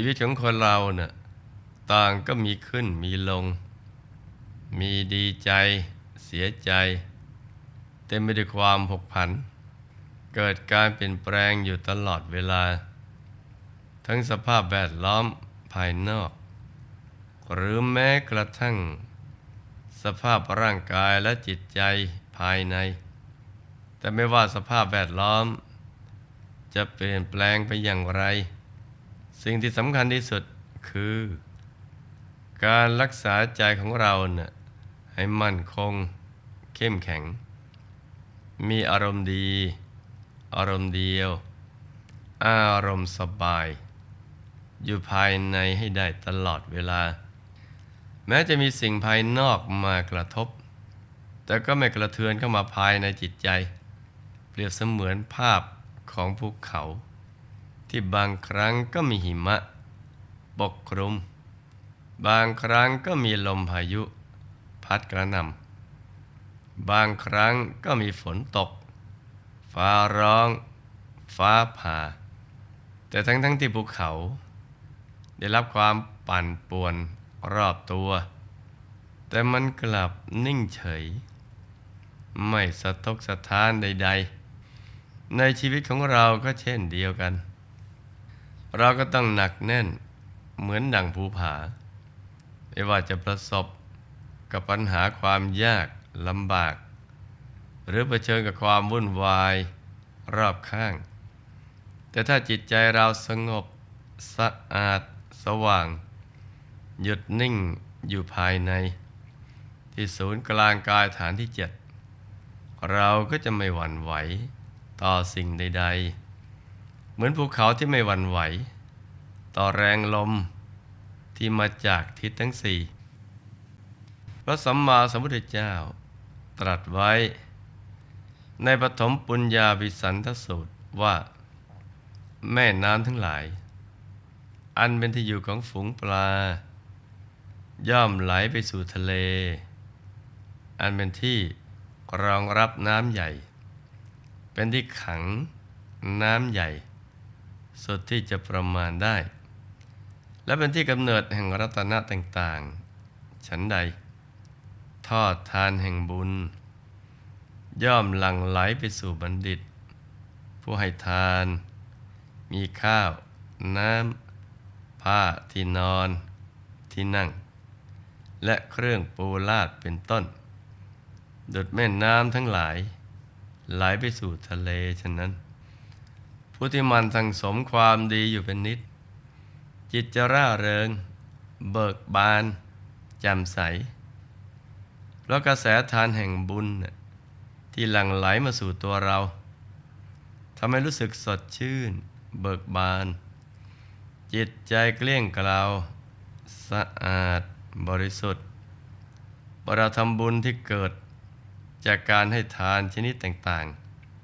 ชีวิตของคนเราเนะ่ะต่างก็มีขึ้นมีลง มีดีใจเสียใจ เต็มไปด้วยความผกผัน เกิดการเปลี่ยนแปลงอยู่ตลอดเวลา ทั้งสภาพแวดล้อมภายนอก หรือแม้กระทั่ง สภาพร่างกายและจิตใจภายใน แต่ไม่ว่าสภาพแวดล้อม จะเปลี่ยนแปลงไปอย่างไร สิ่งที่สำคัญที่สุดคือ การรักษาใจของเราเนะ่ะให้มั่นคง เข้มแข็ง มีอารมณ์ดี อารมณ์เดียว อารมณ์สบาย อยู่ภายในให้ได้ตลอดเวลา แม้จะมีสิ่งภายนอกมากระทบ แต่ก็ไม่กระเทือนเข้ามาภายในจิตใจ เปรียบเสมือนภาพของภูเขา ที่บางครั้งก็มีหิมะปกคลุม บางครั้งก็มีลมพายุ พัดกระหน่ำบางครั้งก็มีฝนตก ฟ้าร้อง ฟ้าผ่า แต่ทั้งทั้งที่ภูเขา ได้รับความปั่นป่วนรอบตัว แต่มันกลับนิ่งเฉย ไม่สะทกสะท้านใด ๆ ในชีวิตของเราก็เช่นเดียวกัน เราก็ต้องหนักแน่นเหมือนดังภูผา ไม่ว่าจะประสบกับปัญหาความยากลำบาก หรือเผชิญกับความวุ่นวายรอบข้าง แต่ถ้าจิตใจเราสงบสะอาดสว่าง หยุดนิ่งอยู่ภายใน ที่ศูนย์กลางกายฐานที่เจ็ดเราก็จะไม่หวั่นไหวต่อสิ่งใด ๆ เหมือนภูเขาที่ไม่หวั่นไหว ต่อแรงลมที่มาจากทิศทั้งสี่พระสัมมาสัมพุทธเจ้า ตรัสไว้ ในปฐมปุญญาวิสันทสูตรว่า แม่น้ำทั้งหลาย อันเป็นที่อยู่ของฝูงปลา ย่อมไหลไปสู่ทะเล อันเป็นที่รองรับน้ำใหญ่ เป็นที่ขังน้ำใหญ่ สุดที่จะประมาณได้ และเป็นที่กำเนิดแห่งรัตนะต่างๆ ฉันใด ทอดทานแห่งบุญ ย่อมหลั่งไหลไปสู่บัณฑิต ผู้ให้ทาน มีข้าว น้ำ ผ้าที่นอน ที่นั่ง และเครื่องปูลาดเป็นต้นดุดแม่น้ำทั้งหลาย ไหลไปสู่ทะเลฉะนั้น ผู้ที่มันสั่งสมความดีอยู่เป็นนิด จิตจะร่าเริง เบิกบานแจ่มใสเพราะกระแสทานแห่งบุญ ที่หลั่งไหลมาสู่ตัวเราทำให้รู้สึกสดชื่น เบิกบาน จิตใจเกลี้ยงกล่าสะอาดบริสุทธิ์เราทำบุญที่เกิดจากการให้ทานชนิดต่าง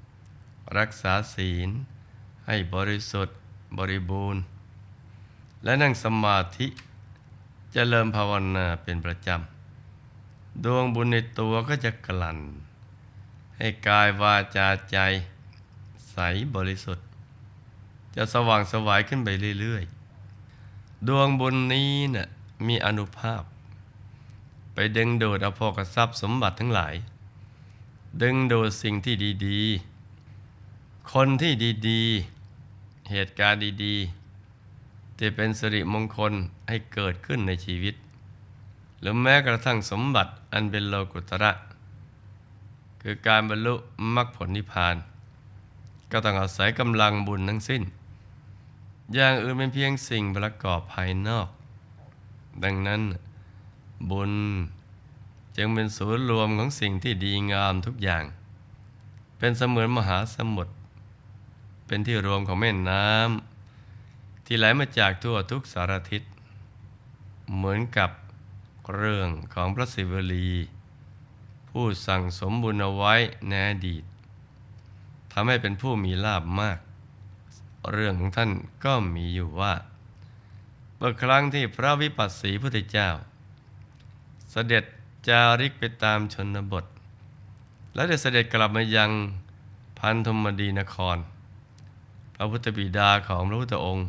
ๆ รักษาศีล ให้บริสุทธิ์บริบูรณ์ และนั่งสมาธิจเจริญภาวนาเป็นประจำ ดวงบุญในตัวก็จะกลั่น ให้กายวาจาใจใสบริสุทธิ์ จะสว่างสวายขึ้นไปเรื่อยๆ ดวงบุญนี้นะ่ะมีอนุภาพ ไปดึงดูดเอาพอกทรัพย์สมบัติทั้งหลาย ดึงดูดสิ่งที่ดี ๆ คนที่ดี ๆ เหตุการณ์ดีๆที่เป็นสิริมงคลให้เกิดขึ้นในชีวิต หรือแม้กระทั่งสมบัติอันเป็นโลกุตระ คือการบรรลุมรรคผลนิพพาน ก็ต้องอาศัยกำลังบุญทั้งสิ้น อย่างอื่นเป็นเพียงสิ่งประกอบภายนอก ดังนั้นบุญจึงเป็นศูนย์รวมของสิ่งที่ดีงามทุกอย่าง เป็นเสมือนมหาสมุทร เป็นที่รวมของแม่น้ำที่ไหลมาจากทั่วทุกสารทิศ เหมือนกับเรื่องของพระศิวลี ผู้สั่งสมบุญเอาไว้ในอดีตทำให้เป็นผู้มีลาบมาก เรื่องของท่านก็มีอยู่ว่าเมื่อครั้งที่พระวิปัสสีพุทธเจ้า เสด็จจาริกไปตามชนบท และได้เสด็จกลับมายังพันธมดีนคร พระพุทธบิดาของพระพุทธองค์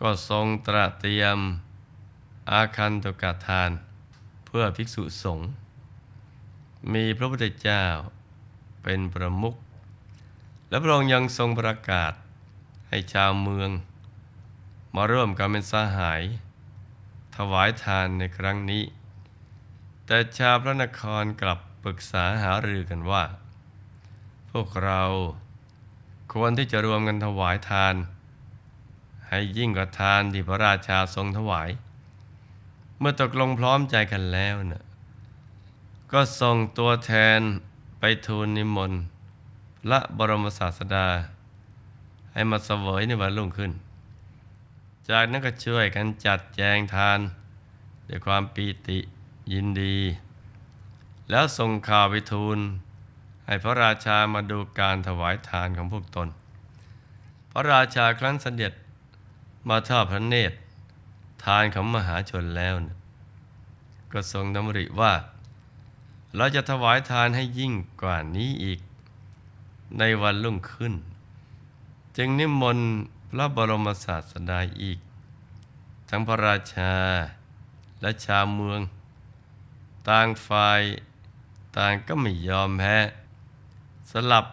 ก็ทรงตระเตรียมอาคันตกาทาน เพื่อภิกษุสงฆ์มีพระพุทธเจ้าเป็นประมุขและพระองค์ยังทรงประกาศให้ชาวเมือง มาร่วมกันเป็นสหาย ถวายทานในครั้งนี้ แต่ชาวพระนครกลับปรึกษาหารือกันว่า พวกเรา ควรที่จะรวมกันถวายทาน ให้ยิ่งกว่าทานที่พระราชาทรงถวาย เมื่อตกลงพร้อมใจกันแล้วเนะก็ส่งตัวแทนไปทูลนิมนต์พระบรมศาสดา ให้มาเสวยในวันรุ่งขึ้น จากนั้นก็ช่วยกันจัดแจงทาน ด้วยความปีติยินดี แล้วส่งข่าวไปทูล ให้พระราชามาดูการถวายทานของพวกตน พระราชาครั้นเสด็จมาทอดพระเนตร ทานของมหาชนแล้วนะก็ทรงดำริว่า เราจะถวายทานให้ยิ่งกว่านี้อีก ในวันรุ่งขึ้น จึงนิมนต์พระบรมศาสดาอีก ทั้งพระราชาและชาวเมือง ต่างฝ่ายต่างก็ไม่ยอมแพ้ สลับ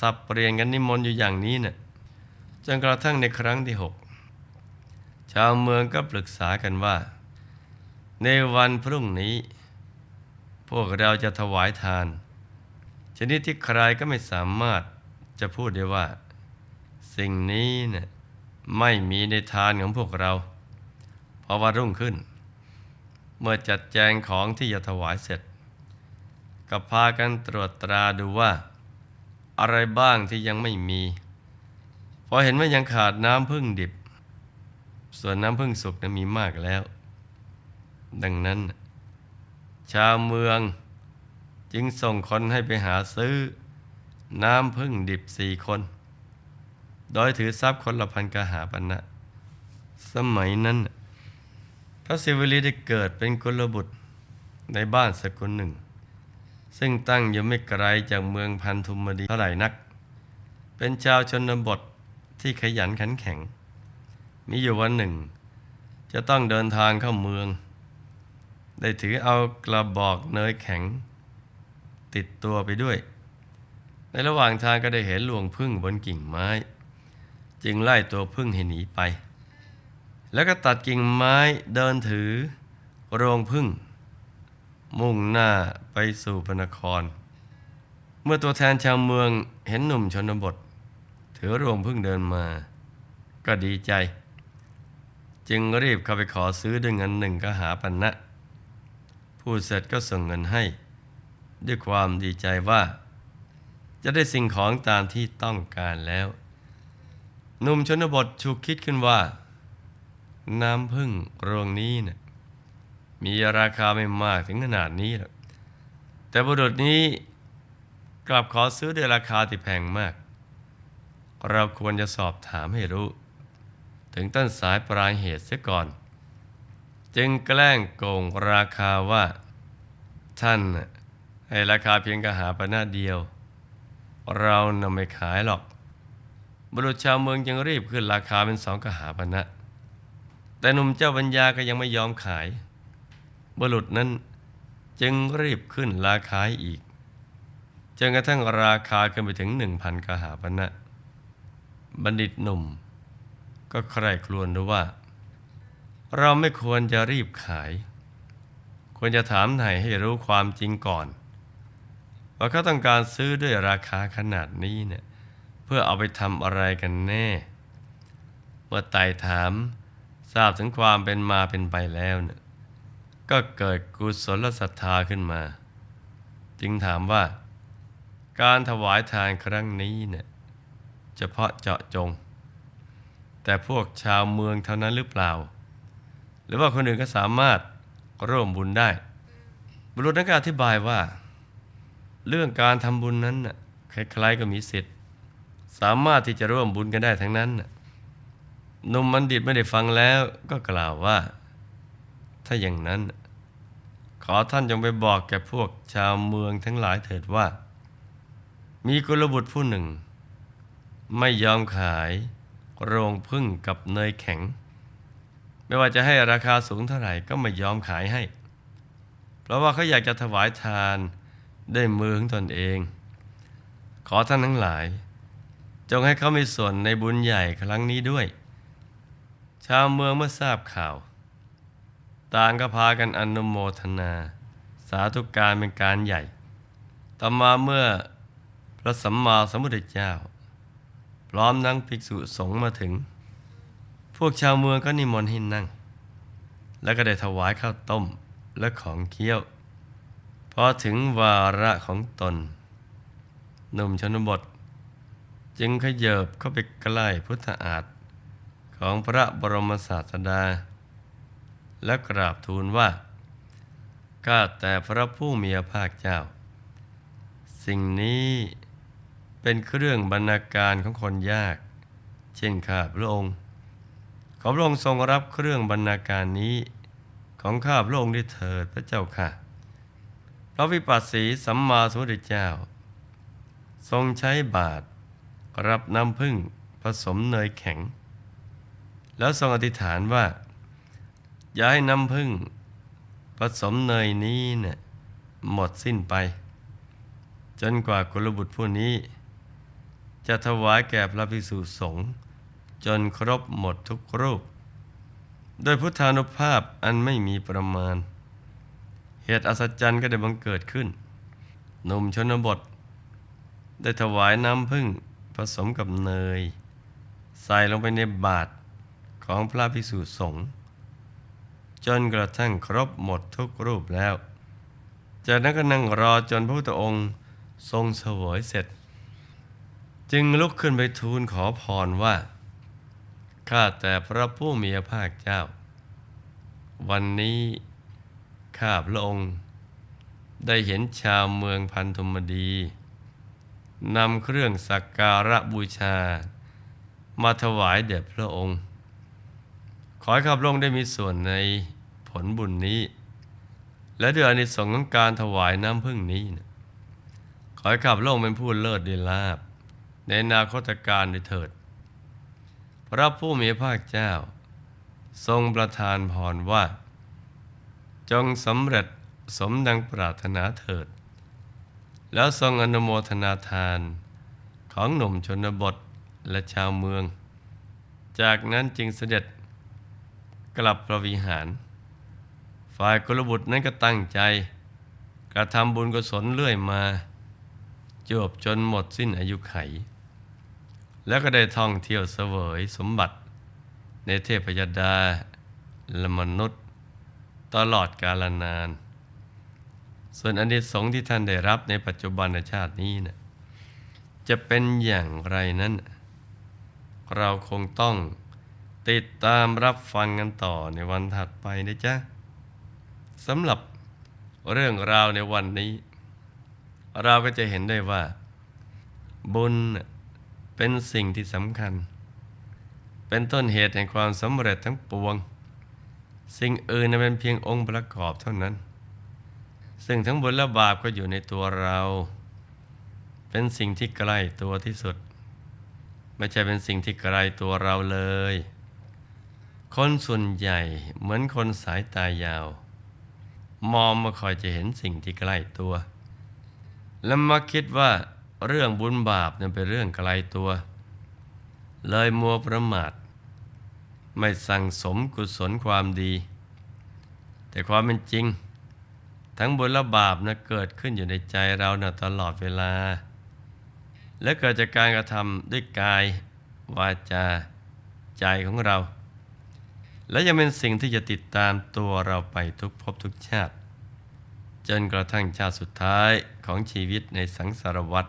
สับเปลี่ยนกันนิมนต์อยู่อย่างนี้เนะ่ะจนกระทั่งในครั้งที่หกชาวเมืองก็ปรึกษากันว่า ในวันพรุ่งนี้ พวกเราจะถวายทาน ชนิดที่ใครก็ไม่สามารถจะพูดได้ว่า สิ่งนี้เนะ่ะไม่มีในทานของพวกเราพอวันรุ่งขึ้น เมื่อจัดแจงของที่จะถวายเสร็จ ก็พากันตรวจตราดูว่า อะไรบ้างที่ยังไม่มีพอเห็นว่ายังขาดน้ำพึ่งดิบ ส่วนน้ำพึ่งสุกนะมีมากแล้ว ดังนั้น ชาวเมืองจึงส่งคนให้ไปหาซื้อ น้ำพึ่งดิบสี่คน โดยถือทรัพย์คนละพันกหาปันนะสมัยนั้น พระศิวลีได้เกิดเป็นกุลบุตรในบ้านสกุลหนึ่ง ซึ่งตั้งอยู่ไม่ไกลจากเมืองพันธุมดีเท่าไหร่นัก เป็นชาวชนบทที่ขยันขันแข็ง มีอยู่วันหนึ่ง จะต้องเดินทางเข้าเมือง ได้ถือเอากระบอกเนยแข็ง ติดตัวไปด้วย ในระหว่างทางก็ได้เห็นหลวงพึ่งบนกิ่งไม้ จึงไล่ตัวพึ่งให้หนีไป แล้วก็ตัดกิ่งไม้เดินถือโรงพึ่ง มุ่งหน้าไปสู่พระนคร เมื่อตัวแทนชาวเมืองเห็นหนุ่มชนบท ถือโรงพึ่งเดินมา ก็ดีใจ จึงรีบเข้าไปขอซื้อด้วยเงินหนึ่งก็หาปันนะผู้เสร็จก็ส่งเงินให้ ด้วยความดีใจว่า จะได้สิ่งของตามที่ต้องการแล้ว หนุ่มชนบทฉุกคิดขึ้นว่า น้ำพึ่งโรงนี้นะ่ะ มีราคาไม่มากถึงขนาดนี้หรอกแต่บุรุษนี้กลับขอซื้อด้วยราคาที่แพงมาก เราควรจะสอบถามให้รู้ ถึงต้นสายปลายเหตุเสียก่อน จึงแกล้งโกงราคาว่า ท่านให้ราคาเพียงกระหาปณะเดียว เรานำไม่ขายหรอก บุรุษชาวเมืองจึงรีบขึ้นราคาเป็นสองกระหาปณะแต่หนุ่มเจ้าปัญญาก็ยังไม่ยอมขาย บุรุษนั้นจึงรีบขึ้นราคาอีก จนกระทั่งราคาขึ้นไปถึงหนึ่งพันกหาปณะบัณฑิตหนุ่ม ก็ใคร่ครวญดูว่า เราไม่ควรจะรีบขาย ควรจะถามไถ่ให้รู้ความจริงก่อน ว่าเขาต้องการซื้อด้วยราคาขนาดนี้เนี่ยเพื่อเอาไปทำอะไรกันแน่ เมื่อไต่ถามทราบถึงความเป็นมาเป็นไปแล้วเนี่ย ก็เกิดกุศลศรัทธาขึ้นมา จึงถามว่า การถวายทานครั้งนี้เนี่ยเฉพาะเจาะจง แต่พวกชาวเมืองเท่านั้นหรือเปล่า หรือว่าคนอื่นก็สามารถร่วมบุญได้ บุรุษนักอธิบายว่า เรื่องการทำบุญนั้นน่ะใครๆก็มีสิทธิ์ สามารถที่จะร่วมบุญกันได้ทั้งนั้นนุ่มบัณฑิตไม่ได้ฟังแล้วก็กล่าวว่า ถ้าอย่างนั้น ขอท่านจงไปบอกแก่พวกชาวเมืองทั้งหลายเถิดว่า มีกุลบุตรผู้หนึ่ง ไม่ยอมขายโรงพึ่งกับเนยแข็ง ไม่ว่าจะให้ราคาสูงเท่าไหร่ก็ไม่ยอมขายให้ เพราะว่าเขาอยากจะถวายทานด้วยมือของตนเอง ขอท่านทั้งหลาย จงให้เขามีส่วนในบุญใหญ่ครั้งนี้ด้วย ชาวเมืองเมื่อทราบข่าว ต่างก็พากันอนุโมทนา สาธุการเป็นการใหญ่ ต่อมาเมื่อพระสัมมาสัมพุทธเจ้า พร้อมนั่งภิกษุสงฆ์มาถึง พวกชาวเมืองก็นิมนต์ให้นั่ง แล้วก็ได้ถวายข้าวต้มและของเคี้ยว พอถึงวาระของตนหนุ่มชนบท จึงขยเบเข้าไปใกล้พุทธอาฏของพระบรมศาสดา และกราบทูลว่า ข้าแต่พระผู้มีพระภาคเจ้า สิ่งนี้เป็นเครื่องบรรณาการของคนยาก เช่นข้าพระองค์ ขอพระองค์ทรงรับเครื่องบรรณาการนี้ของข้าพระองค์ด้วยเถิดพระเจ้าค่ะพระวิปัสสีสัมมาสัมพุทธเจ้า ทรงใช้บาตรรับน้ำผึ้งผสมเนยแข็ง แล้วทรงอธิษฐานว่า ย่าให้น้ำผึ้งผสมเนยนี้เนี่ยหมดสิ้นไป จนกว่ากุลบุตรผู้นี้ จะถวายแก่พระภิกษุสงฆ์จนครบหมดทุกรูป โดยพุทธานุภาพอันไม่มีประมาณ เหตุอัศจรรย์ก็ได้บังเกิดขึ้น หนุ่มชนบท ได้ถวายน้ำผึ้งผสมกับเนย ใส่ลงไปในบาตรของพระภิกษุสงฆ์ จนกระทั่งครบหมดทุกรูปแล้ว จากนั้นก็นั่งรอจนพระพุทธองค์ทรงเสวยเสร็จ จึงลุกขึ้นไปทูลขอพรว่า ข้าแต่พระผู้มีพระภาคเจ้า วันนี้ข้าพระองค์ ได้เห็นชาวเมืองพันธุมดีนำเครื่องสักการะบูชา มาถวายแด่พระองค์ ขอให้ข้าพระองค์ได้มีส่วนใน ลบุญนี้ และด้วยอานิสงส์ของการถวายน้ำพึ่งนี้นะขอให้ข้าพระองค์เป็นผู้เลิศดีลาบ ในนาคตการด้วยเถิด พระผู้มีพระภาคเจ้า ทรงประทานพรว่า จงสำเร็จสมดังปรารถนาเถิด แล้วทรงอนุโมทนาทานของหนุ่มชนบทและชาวเมือง จากนั้นจึงเสด็จกลับพระวิหาร ฝ่ายกุลบุตรนั้นก็ตั้งใจ กระทำบุญกุศลเรื่อยมาจบจนหมดสิ้นอายุไข แล้วก็ได้ท่องเที่ยวเสวยสมบัติ ในเทพยดาและมนุษย์ ตลอดกาลนาน ส่วนอันดีสงส์ที่ท่านได้รับในปัจจุบันชาตินี้นะจะเป็นอย่างไรนั้น เราคงต้องติดตามรับฟังกันต่อในวันถัดไปนะจ๊ะ สำหรับเรื่องราวในวันนี้ เราก็จะเห็นได้ว่า บุญเป็นสิ่งที่สำคัญ เป็นต้นเหตุแห่งความสำเร็จทั้งปวง สิ่งอื่นเป็นเพียงองค์ประกอบเท่านั้น ซึ่งทั้งบุญและบาปก็อยู่ในตัวเรา เป็นสิ่งที่ใกล้ตัวที่สุด ไม่ใช่เป็นสิ่งที่ไกลตัวเราเลย คนส่วนใหญ่เหมือนคนสายตายาว มองมาคอยจะเห็นสิ่งที่ใกล้ตัว และมักคิดว่าเรื่องบุญบาปนั้นเป็นเรื่องไกลตัว เลยมัวประมาท ไม่สั่งสมกุศลความดี แต่ความเป็นจริง ทั้งบุญและบาปนะเกิดขึ้นอยู่ในใจเรานะตลอดเวลา และเกิดจากการกระทำด้วยกายวาจาใจของเรา และยังเป็นสิ่งที่จะติดตามตัวเราไปทุกภพทุกชาติ จนกระทั่งชาติสุดท้ายของชีวิตในสังสารวัฏ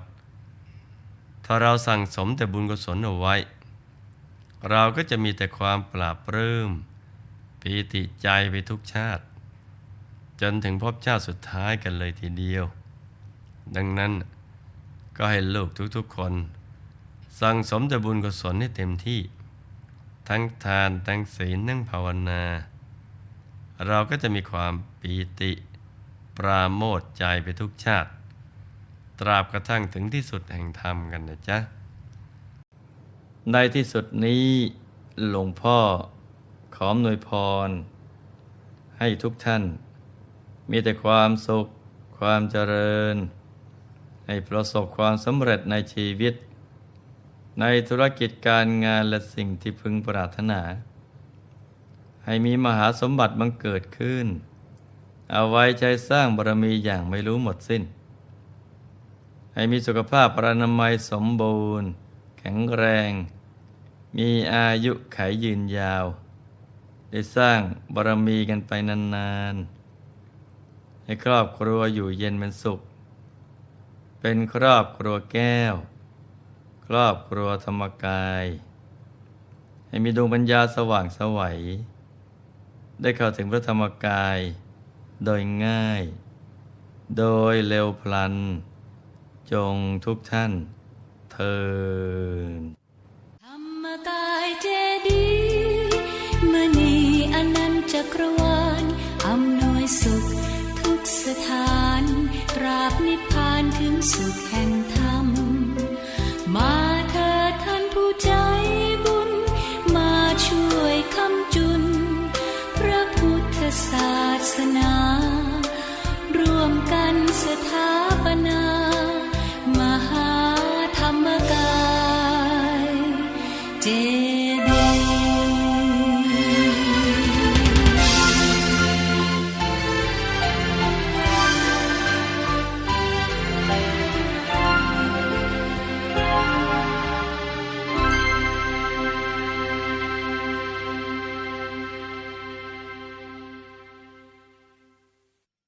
ถ้าเราสั่งสมแต่บุญกุศลเอาไว้ เราก็จะมีแต่ความปราบปลื้มปีติใจไปทุกชาติ จนถึงภพชาติสุดท้ายกันเลยทีเดียว ดังนั้นก็ให้ลูกทุกๆคน สั่งสมแต่บุญกุศลให้เต็มที่ ทั้งทานทั้งศีลทั้งภาวนา เราก็จะมีความปีติ ปราโมทใจไปทุกชาติ ตราบกระทั่งถึงที่สุดแห่งธรรมกันนะจ๊ะ ในที่สุดนี้หลวงพ่อขออำนวยพร ให้ทุกท่าน มีแต่ความสุข ความเจริญ ให้ประสบความสำเร็จในชีวิต ในธุรกิจการงานและสิ่งที่พึงปรารถนา ให้มีมหาสมบัติบังเกิดขึ้น เอาไว้ใช้สร้างบารมีอย่างไม่รู้หมดสิ้น ให้มีสุขภาพปรานามัยสมบูรณ์ แข็งแรง มีอายุขายยืนยาว ได้สร้างบารมีกันไปนานๆ ให้ครอบครัวอยู่เย็นเป็นสุข เป็นครอบครัวแก้ว ครอบครัวธรรมกาย ให้มีดวงปัญญาสว่างสวัยได้เข้าถึงพระธรรมกาย โดยง่าย โดยเร็วพลัน จงทุกท่านเทินธรรมกายเจดีมณีอนันจักรวาลอำนวยสุขทุกสถานตราบนิพพานถึงสุขแห่งธรรม ศาสนา ร่วมกันสถาปนา